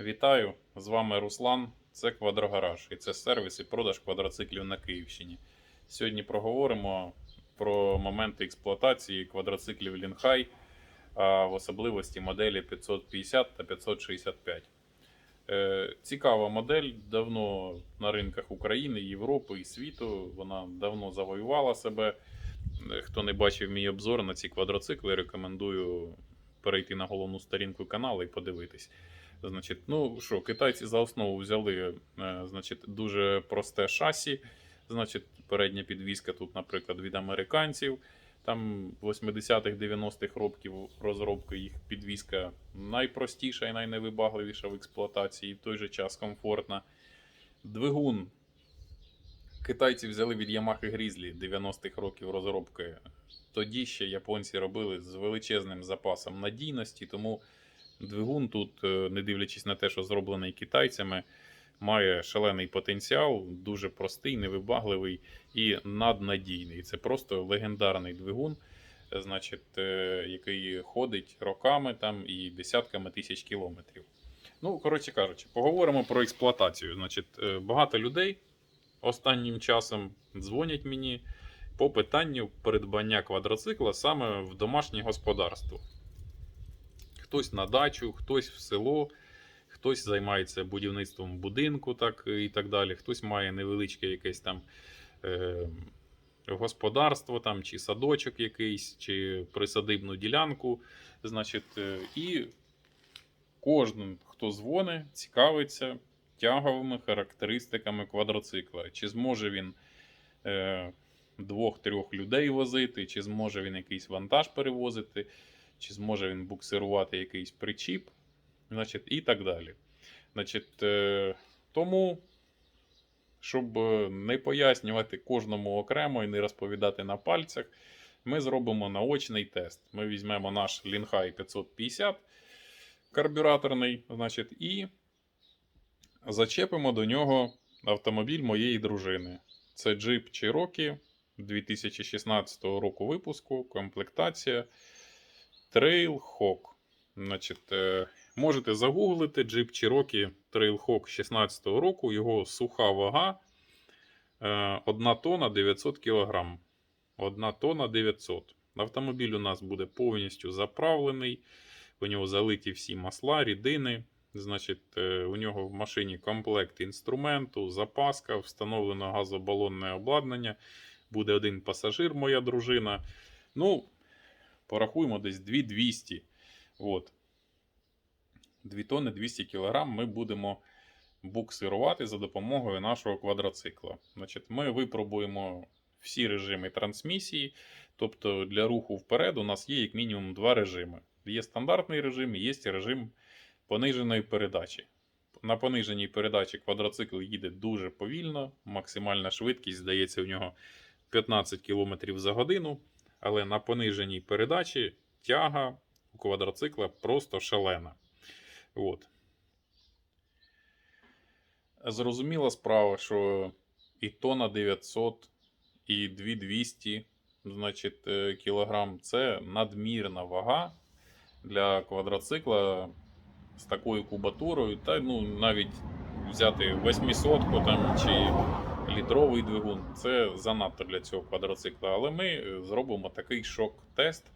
Вітаю! З вами Руслан. Це Квадрогараж і це сервіс і продаж квадроциклів на Київщині. Сьогодні проговоримо про моменти експлуатації квадроциклів Лінхай, а в особливості моделі 550 та 565. Е, Цікава модель, давно на ринках України, Європи і світу. Вона давно завоювала себе. Е, Хто не бачив мій обзор на ці квадроцикли, рекомендую перейти на головну сторінку каналу і подивитись. Значить, ну що, китайці за основу взяли е, значить, дуже просте шасі. Значить, передня підвізка тут, наприклад, від американців. Там 80-х, 90-х років розробки їх підвізка найпростіша і найневибагливіша в експлуатації, в той же час комфортна. Двигун китайці взяли від Yamaha Grizzly 90-х років розробки. Тоді ще японці робили з величезним запасом надійності, тому двигун тут, е, не дивлячись на те, що зроблений китайцями, має шалений потенціал, дуже простий, невибагливий і наднадійний. Це просто легендарний двигун, значить, е, який ходить роками там і десятками тисяч кілометрів. Ну, коротше кажучи, поговоримо про експлуатацію. Значить, е, багато людей останнім часом дзвонять мені по питанню придбання квадроцикла саме в домашнє господарство. Хтось на дачу, хтось в село, хтось займається будівництвом будинку так, і так далі, хтось має невеличке якесь там е, господарство, там, чи садочок якийсь, чи присадибну ділянку. Значить, е, і кожен, хто дзвонить, цікавиться тяговими характеристиками квадроцикла. Чи зможе він е, двох-трьох людей возити, чи зможе він якийсь вантаж перевозити, чи зможе він буксирувати якийсь причіп, значить, і так далі. Значить, е, тому, щоб е, не пояснювати кожному окремо і не розповідати на пальцях, ми зробимо наочний тест. Ми візьмемо наш Linhai 550 карбюраторний, значить, і зачепимо до нього автомобіль моєї дружини. Це Jeep Cherokee 2016 року випуску, комплектація Trailhawk. Значить, е, можете загуглити Jeep Cherokee Trailhawk 16 року, його суха вага е, 1 тонна 900 кг. 1 тонна 900. Автомобіль у нас буде повністю заправлений. У нього залиті всі масла, рідини. Значить, е, у нього в машині комплект інструменту, запаска, встановлено газобалонне обладнання. Буде один пасажир, моя дружина. Ну, порахуємо десь 2200. От. 2 тонни 200 кг ми будемо буксирувати за допомогою нашого квадроцикла. Значить, ми випробуємо всі режими трансмісії. Тобто для руху вперед у нас є як мінімум два режими. Є стандартний режим, і є режим пониженої передачі. На пониженій передачі квадроцикл їде дуже повільно, максимальна швидкість здається в нього 15 км за годину. Але на пониженій передачі тяга у квадроцикла просто шалена. От. Зрозуміла справа, що і тонна 900, і 2200 значить, е, кілограм це надмірна вага для квадроцикла з такою кубатурою, та ну, навіть взяти 800 там, чи літровий двигун це занадто для цього квадроцикла. Але ми е, зробимо такий шок-тест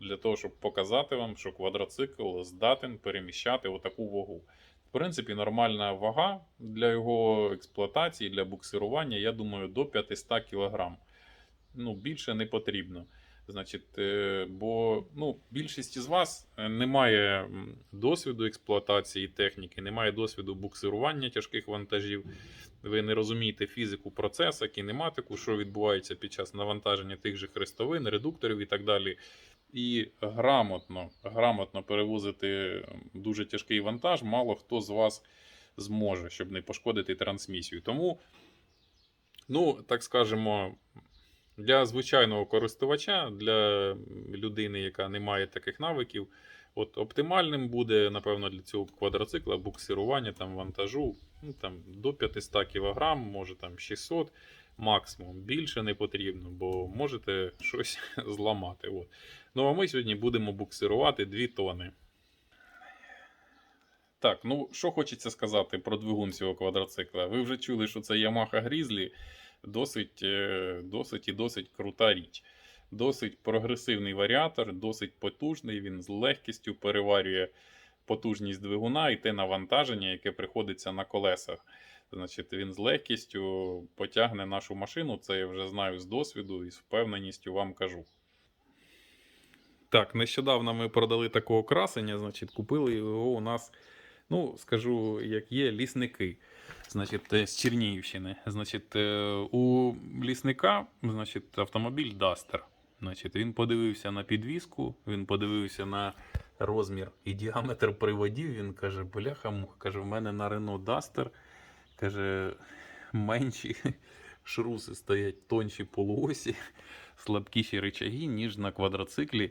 для того, щоб показати вам, що квадроцикл здатен переміщати отаку вагу. В принципі, нормальна вага для його експлуатації, для буксирування, я думаю, до 500 кг. Ну, більше не потрібно. Значить, е, бо ну, більшість із вас е, не має досвіду експлуатації техніки, не має досвіду буксирування тяжких вантажів. Ви не розумієте фізику процесу, кінематику, що відбувається під час навантаження тих же хрестовин, редукторів і так далі. І грамотно, грамотно перевозити дуже тяжкий вантаж, мало хто з вас зможе, щоб не пошкодити трансмісію. Тому, ну, так скажемо, для звичайного користувача, для людини, яка не має таких навиків, от оптимальним буде, напевно, для цього квадроцикла буксирування там, вантажу ну, там, до 500 кг, може там 600 максимум. Більше не потрібно, бо можете щось зламати. От. Ну а ми сьогодні будемо буксирувати 2 тони. Так, ну що хочеться сказати про двигун цього квадроцикла. Ви вже чули, що це Yamaha Grizzly досить, е, досить і досить крута річ. Досить прогресивний варіатор, досить потужний. Він з легкістю переварює потужність двигуна і те навантаження, яке приходиться на колесах. Значить, він з легкістю потягне нашу машину. Це я вже знаю з досвіду і з впевненістю вам кажу. Так, нещодавно ми продали такого красення, значить, купили його у нас, ну, скажу, як є, лісники. Значить, е, з Чернігівщини. Значить, е, у лісника, значить, автомобіль Duster. Значить, він подивився на підвіску, він подивився на розмір і діаметр приводів. Він каже: бляха каже, в мене на Renault Duster, каже, менші шруси стоять тонші полуосі, слабкіші речаги, ніж на квадроциклі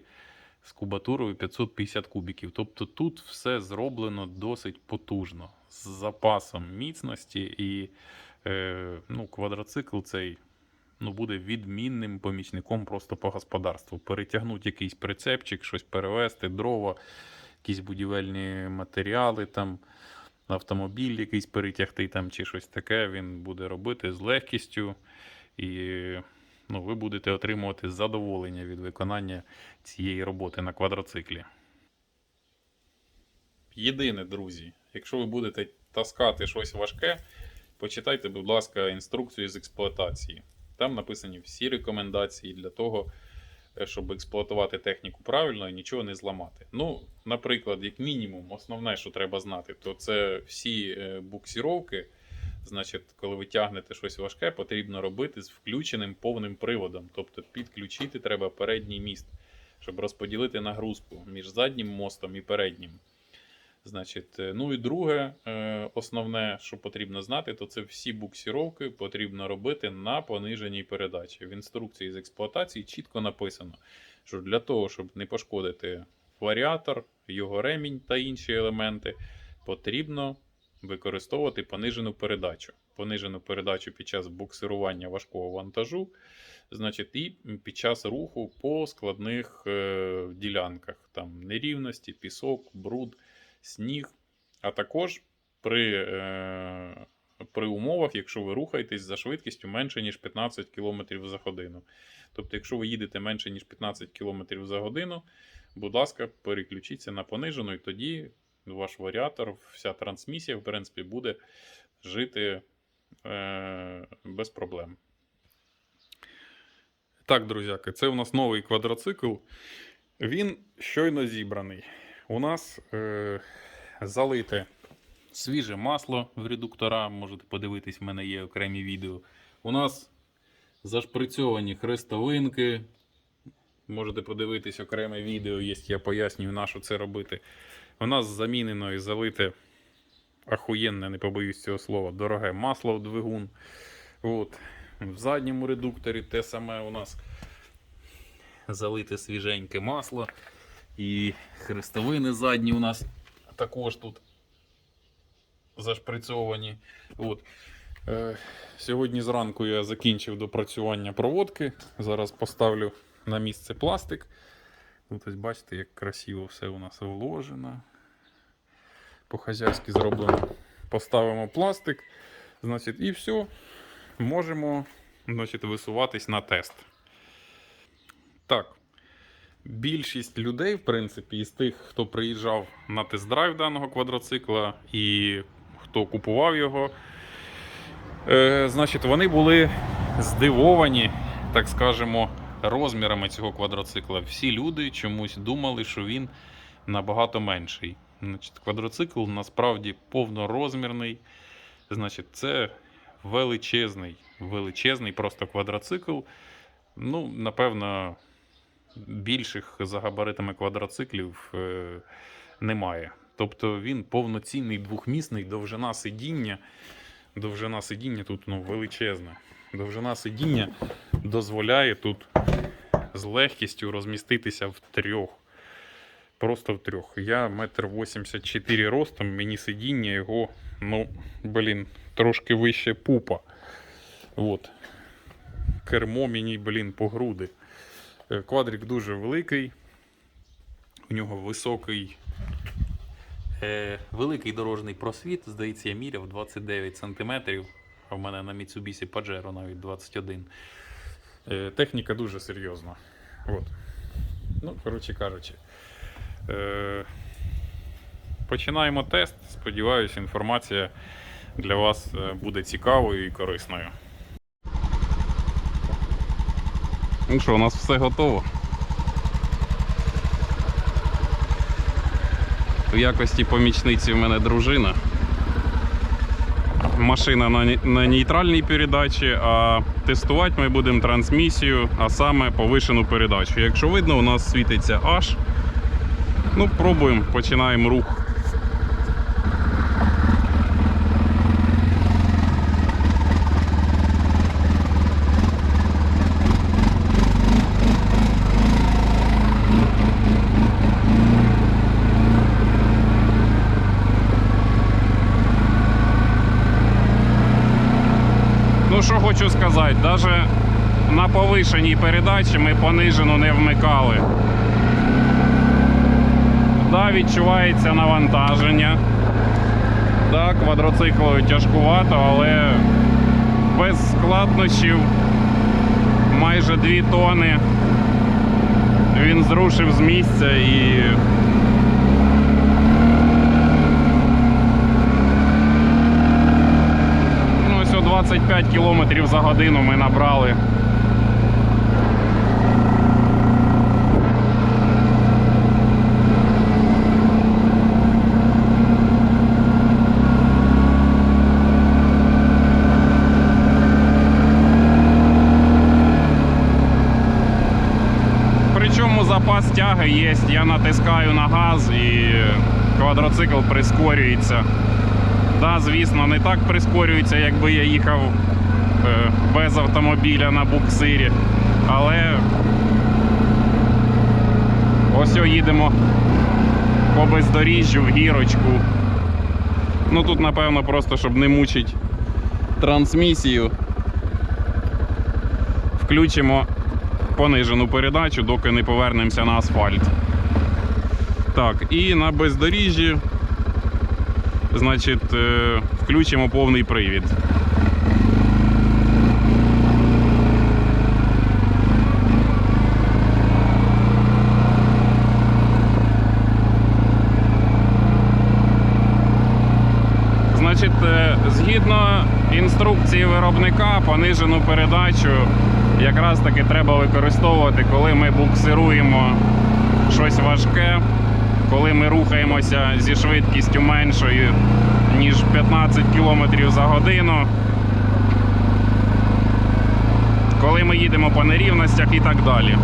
з кубатурою 550 кубіків. Тобто тут все зроблено досить потужно, з запасом міцності, і е, ну, квадроцикл цей ну, буде відмінним помічником просто по господарству. Перетягнути якийсь прицепчик, щось перевезти, дрова, якісь будівельні матеріали, там, автомобіль якийсь перетягти там, чи щось таке, він буде робити з легкістю. І ну, ви будете отримувати задоволення від виконання цієї роботи на квадроциклі. Єдине, друзі, якщо ви будете таскати щось важке, почитайте, будь ласка, інструкцію з експлуатації. Там написані всі рекомендації для того, е, щоб експлуатувати техніку правильно і нічого не зламати. Ну, наприклад, як мінімум, основне, що треба знати, то це всі е, буксіровки. Значить, коли ви тягнете щось важке, потрібно робити з включеним повним приводом. Тобто підключити треба передній міст, щоб розподілити нагрузку між заднім мостом і переднім. Значить, е, ну і друге, е, основне, що потрібно знати, то це всі буксіровки потрібно робити на пониженій передачі. В інструкції з експлуатації чітко написано, що для того, щоб не пошкодити варіатор, його ремінь та інші елементи, потрібно використовувати понижену передачу. Понижену передачу під час буксирування важкого вантажу, значить, і під час руху по складних е, ділянках, там нерівності, пісок, бруд, сніг. А також при, е, при умовах, якщо ви рухаєтесь за швидкістю менше, ніж 15 км за годину. Тобто, якщо ви їдете менше, ніж 15 км за годину, будь ласка, переключіться на понижену, і тоді ваш варіатор, вся трансмісія, в принципі, буде жити е, без проблем. Так, друзяки, це у нас новий квадроцикл. Він щойно зібраний. У нас е, залите свіже масло в редуктора. Можете подивитись, в мене є окремі відео. У нас зашприцьовані хрестовинки. Можете подивитись окреме відео, є, я пояснюю, на що це робити. У нас замінено і залите ахуєнне, не побоюсь цього слова, дороге масло в двигун. От. В задньому редукторі те саме у нас залите свіженьке масло. І хрестовини задні у нас також тут зашприцьовані. От. Е, сьогодні зранку я закінчив допрацювання проводки. Зараз поставлю на місце пластик. Тут ось бачите, як красиво все у нас вложено. По-хазяйськи зроблено. Поставимо пластик. Значить, і все. Можемо значить, висуватись на тест. Так. Більшість людей, в принципі, із тих, хто приїжджав на тест-драйв даного квадроцикла і хто купував його, е, значить, вони були здивовані, так скажемо, розмірами цього квадроцикла. Всі люди чомусь думали, що він набагато менший. Значить, квадроцикл насправді повнорозмірний. Значить, це величезний, величезний просто квадроцикл. Ну, напевно, більших за габаритами квадроциклів е, немає. Тобто він повноцінний двохмісний, довжина сидіння. Довжина сидіння тут ну, величезна. Довжина сидіння дозволяє тут з легкістю розміститися в трьох. Просто в трьох. Я метр 84 ростом, мені сидіння його, ну, блін, трошки вище пупа. От. Кермо мені, блін, по груди. Е, Квадрик дуже великий. У нього високий Е, великий дорожній просвіт, здається, я міряв 29 см. А в мене на Mitsubishi Pajero навіть 21. Е, техніка дуже серйозна. От. Ну, коротше кажучи. Е, починаємо тест. Сподіваюся, інформація для вас е, буде цікавою і корисною. Ну що, у нас все готово. В якості помічниці в мене дружина. Машина на, на нейтральній передачі, а тестувати ми будемо трансмісію, а саме повишену передачу. Якщо видно, у нас світиться H. Ну, пробуємо, починаємо рух. Ну, що хочу сказати, навіть на повишеній передачі ми понижену не вмикали. Да, відчувається навантаження. Да, квадроциклою тяжкувато, але без складнощів майже 2 тони. Він зрушив з місця і Ну, ось о 25 км за годину ми набрали. Тяги є. Я натискаю на газ і квадроцикл прискорюється. Да, звісно, не так прискорюється, якби я їхав е, без автомобіля на буксирі. Але ось їдемо по бездоріжжю в гірочку. Ну тут, напевно, просто щоб не мучить трансмісію. Включимо понижену передачу, доки не повернемося на асфальт. Так, і на бездоріжжі значить, е, включимо повний привід. Значить, е, згідно інструкції виробника, понижену передачу якраз таки треба використовувати, коли ми буксируємо щось важке, коли ми рухаємося зі швидкістю меншою, ніж 15 км за годину. Коли ми їдемо по нерівностях і так далі.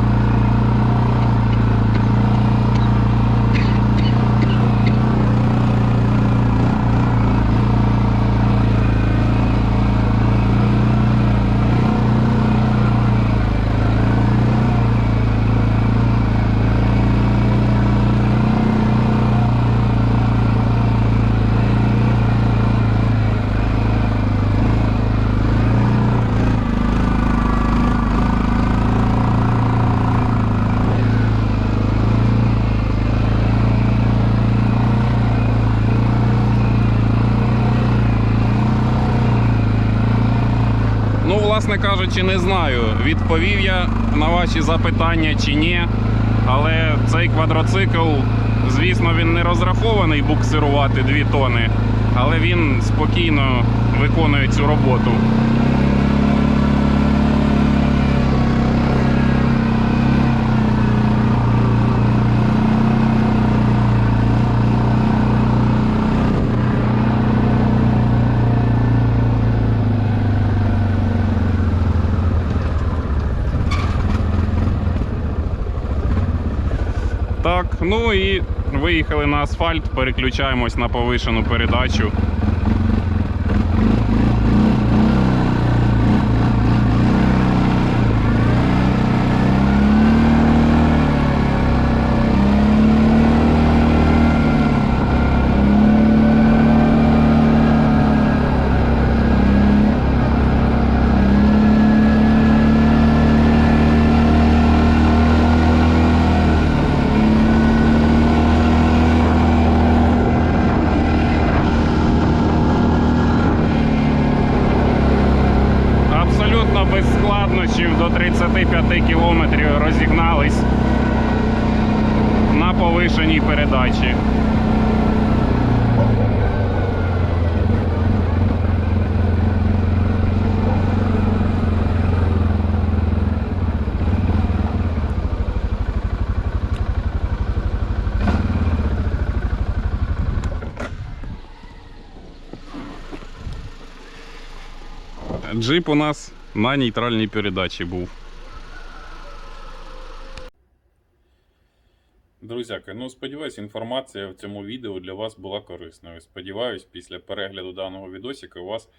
Власне кажучи, не знаю, відповів я на ваші запитання чи ні. Але цей квадроцикл, звісно, він не розрахований буксирувати 2 тони, але він спокійно виконує цю роботу. Так, ну і виїхали на асфальт, переключаємось на повишену передачу. До 35 кілометрів розігнались на повишеній передачі. Джип у нас на нейтральній передачі був. Друзяки, ну сподіваюсь, інформація в цьому відео для вас була корисною. Сподіваюсь, після перегляду даного відосика у вас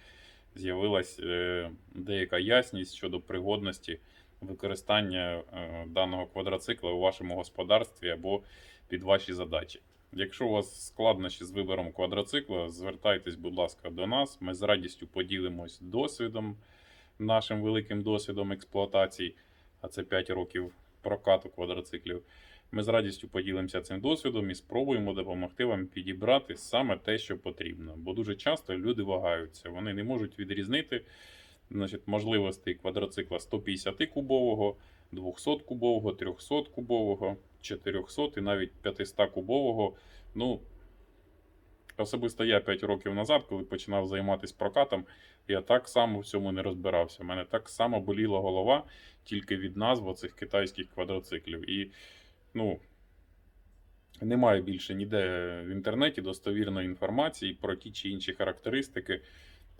з'явилась е, деяка ясність щодо пригодності використання е, даного квадроцикла у вашому господарстві або під ваші задачі. Якщо у вас складнощі з вибором квадроцикла, звертайтесь, будь ласка, до нас. Ми з радістю поділимось досвідом, нашим великим досвідом експлуатації, а це 5 років прокату квадроциклів. Ми з радістю поділимося цим досвідом і спробуємо допомогти вам підібрати саме те, що потрібно. Бо дуже часто люди вагаються, вони не можуть відрізнити значить, можливостей квадроцикла 150-кубового, 200-кубового, 300-кубового, 400 і навіть 500-кубового. Ну, особисто я 5 років назад, коли починав займатися прокатом, я так само в цьому не розбирався. У мене так само боліла голова тільки від назв цих китайських квадроциклів. І ну, немає більше ніде в інтернеті достовірної інформації про ті чи інші характеристики,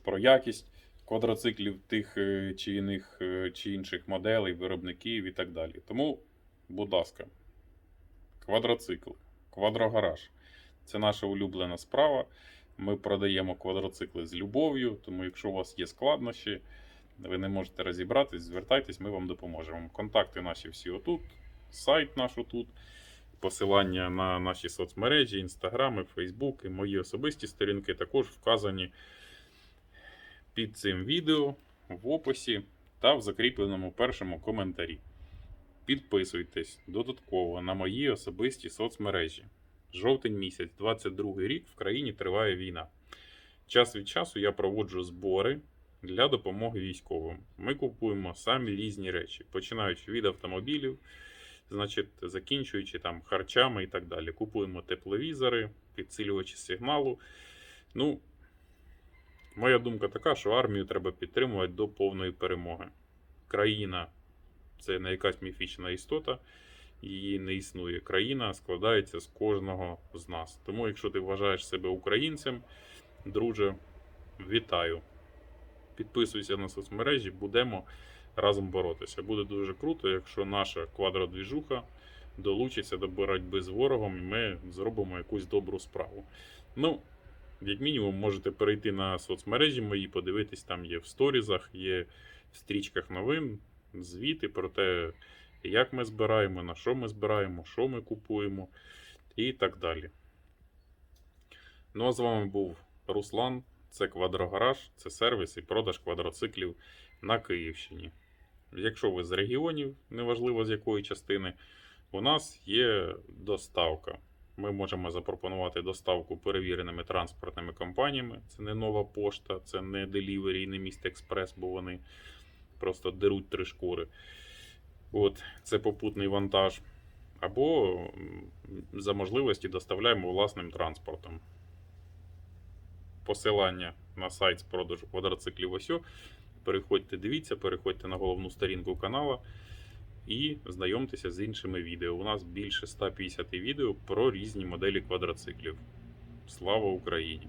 про якість квадроциклів тих е, чи іних е, чи інших моделей, виробників і так далі. Тому, будь ласка, квадроцикл, квадрогараж це наша улюблена справа. Ми продаємо квадроцикли з любов'ю, тому якщо у вас є складнощі, ви не можете розібратись, звертайтесь, ми вам допоможемо. Контакти наші всі отут, сайт наш отут, посилання на наші соцмережі, інстаграми, фейсбуки, мої особисті сторінки також вказані під цим відео в описі та в закріпленому першому коментарі. Підписуйтесь додатково на мої особисті соцмережі. Жовтень місяць, 22 рік, в країні триває війна. Час від часу я проводжу збори для допомоги військовим. Ми купуємо самі різні речі, починаючи від автомобілів, значить, закінчуючи там харчами і так далі. Купуємо тепловізори, підсилювачі сигналу. Ну, моя думка така, що армію треба підтримувати до повної перемоги. Країна це не якась міфічна істота, її не існує. Країна складається з кожного з нас. Тому, якщо ти вважаєш себе українцем, друже, вітаю. Підписуйся на соцмережі, будемо разом боротися. Буде дуже круто, якщо наша квадродвіжуха долучиться до боротьби з ворогом, і ми зробимо якусь добру справу. Ну, як мінімум, можете перейти на соцмережі мої, подивитись, там є в сторізах, є в стрічках новин, звіти про те, як ми збираємо, на що ми збираємо, що ми купуємо і так далі. Ну а з вами був Руслан. Це квадрогараж, це сервіс і продаж квадроциклів на Київщині. Якщо ви з регіонів, неважливо з якої частини, у нас є доставка. Ми можемо запропонувати доставку перевіреними транспортними компаніями. Це не нова пошта, це не Delivery не міст Експрес, бо вони просто деруть три шкури. От, це попутний вантаж. Або за можливості доставляємо власним транспортом. Посилання на сайт з продажу квадроциклів Осьо. Переходьте, дивіться, переходьте на головну сторінку канала і знайомтеся з іншими відео. У нас більше 150 відео про різні моделі квадроциклів. Слава Україні!